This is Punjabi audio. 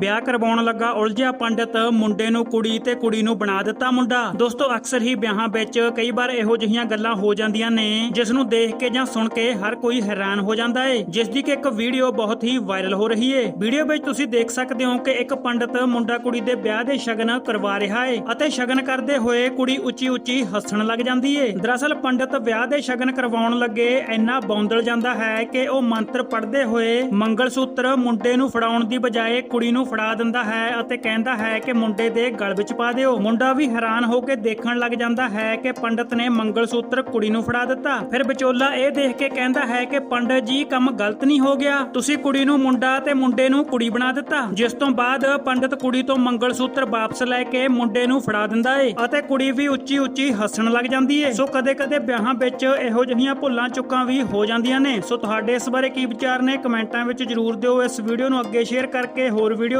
ਵਿਆਹ ਕਰਵਾਉਣ ਲੱਗਾ। ਉਲਝਿਆ ਪੰਡਤ ਮੁੰਡੇ ਨੂੰ ਕੁੜੀ ਤੇ ਕੁੜੀ ਨੂੰ ਬਣਾ ਦਿੱਤਾ ਮੁੰਡਾ। ਦੋਸਤੋ, ਅਕਸਰ ਹੀ ਵਿਆਹਾਂ ਵਿੱਚ ਕਈ ਵਾਰ ਇਹੋ ਜਿਹੀਆਂ ਗੱਲਾਂ ਹੋ ਜਾਂਦੀਆਂ ਨੇ, ਜਿਸ ਨੂੰ ਦੇਖ ਕੇ ਜਾਂ ਸੁਣ ਕੇ ਹਰ ਕੋਈ ਹੈਰਾਨ ਹੋ ਜਾਂਦਾ ਏ, ਜਿਸ ਦੀ ਕਿ ਇੱਕ ਵੀਡੀਓ ਬਹੁਤ ਹੀ ਵਾਇਰਲ ਹੋ ਰਹੀ ਏ। ਵੀਡੀਓ ਵਿੱਚ ਤੁਸੀਂ ਦੇਖ ਸਕਦੇ ਹੋ ਕਿ ਇੱਕ ਪੰਡਤ ਮੁੰਡਾ ਕੁੜੀ ਦੇ ਵਿਆਹ ਦੇ ਸ਼ਗਨ ਕਰਵਾ ਰਿਹਾ ਏ ਅਤੇ ਸ਼ਗਨ ਕਰਦੇ ਹੋਏ ਕੁੜੀ ਉੱਚੀ ਉੱਚੀ ਹੱਸਣ ਲੱਗ ਜਾਂਦੀ ਏ। ਦਰਅਸਲ, ਪੰਡਤ ਵਿਆਹ ਦੇ ਸ਼ਗਨ ਕਰਵਾਉਣ ਲੱਗੇ ਇੰਨਾ ਬੌਂਦਲ ਜਾਂਦਾ ਹੈ ਕਿ ਉਹ ਮੰਤਰ ਪੜ੍ਹਦੇ ਹੋਏ ਮੰਗਲ ਸੂਤਰ ਮੁੰਡੇ ਨੂੰ ਫੜਾਉਣ ਦੀ ਬਜਾਏ ਕੁੜੀ ਨੂੰ ਫੜਾ ਦਿੰਦਾ ਹੈ ਅਤੇ ਕਹਿੰਦਾ ਹੈ ਕਿ ਮੁੰਡੇ ਦੇ ਗਲ ਵਿੱਚ ਪਾ ਦਿਓ। ਮੁੰਡਾ ਵੀ ਹੈਰਾਨ ਹੋ ਕੇ ਦੇਖਣ ਲੱਗ ਜਾਂਦਾ ਹੈ ਕਿ ਪੰਡਤ ਨੇ ਮੰਗਲ ਸੂਤਰ ਕੁੜੀ ਨੂੰ ਫੜਾ ਦਿੱਤਾ। ਫਿਰ ਵਿਚੋਲਾ ਇਹ ਦੇਖ ਕੇ ਕਹਿੰਦਾ ਹੈ ਕਿ ਪੰਡਤ ਜੀ, ਕੰਮ ਗਲਤ ਨਹੀਂ ਹੋ ਗਿਆ। ਤੁਸੀਂ ਕੁੜੀ ਨੂੰ ਮੁੰਡਾ ਤੇ ਮੁੰਡੇ ਨੂੰ ਕੁੜੀ ਬਣਾ ਦਿੱਤਾ। ਜਿਸ ਤੋਂ ਬਾਅਦ ਪੰਡਤ ਕੁੜੀ ਤੋਂ ਮੰਗਲ ਸੂਤਰ ਵਾਪਸ ਲੈ ਕੇ ਮੁੰਡੇ ਨੂੰ ਫੜਾ ਦਿੰਦਾ ਏ ਅਤੇ ਕੁੜੀ ਵੀ ਉੱਚੀ ਉੱਚੀ ਹੱਸਣ ਲੱਗ ਜਾਂਦੀ ਏ। ਸੋ ਕਦੇ ਕਦੇ ਵਿਆਹਾਂ ਵਿੱਚ ਇਹੋ ਜਿਹੀਆਂ ਭੁੱਲਾਂ ਚੁੱਕਾਂ ਵੀ ਹੋ ਜਾਂਦੀਆਂ ਨੇ। ਸੋ ਤੁਹਾਡੇ ਇਸ ਬਾਰੇ ਕੀ ਵਿਚਾਰ ਨੇ? ਕਮੈਂਟਾਂ ਵਿੱਚ ਜਰੂਰ ਦਿਓ। ਇਸ ਵੀਡੀਓ ਨੂੰ ਅੱਗੇ ਸ਼ੇਅਰ ਕਰਕੇ ਹੋਰ ਵੀਡੀਓ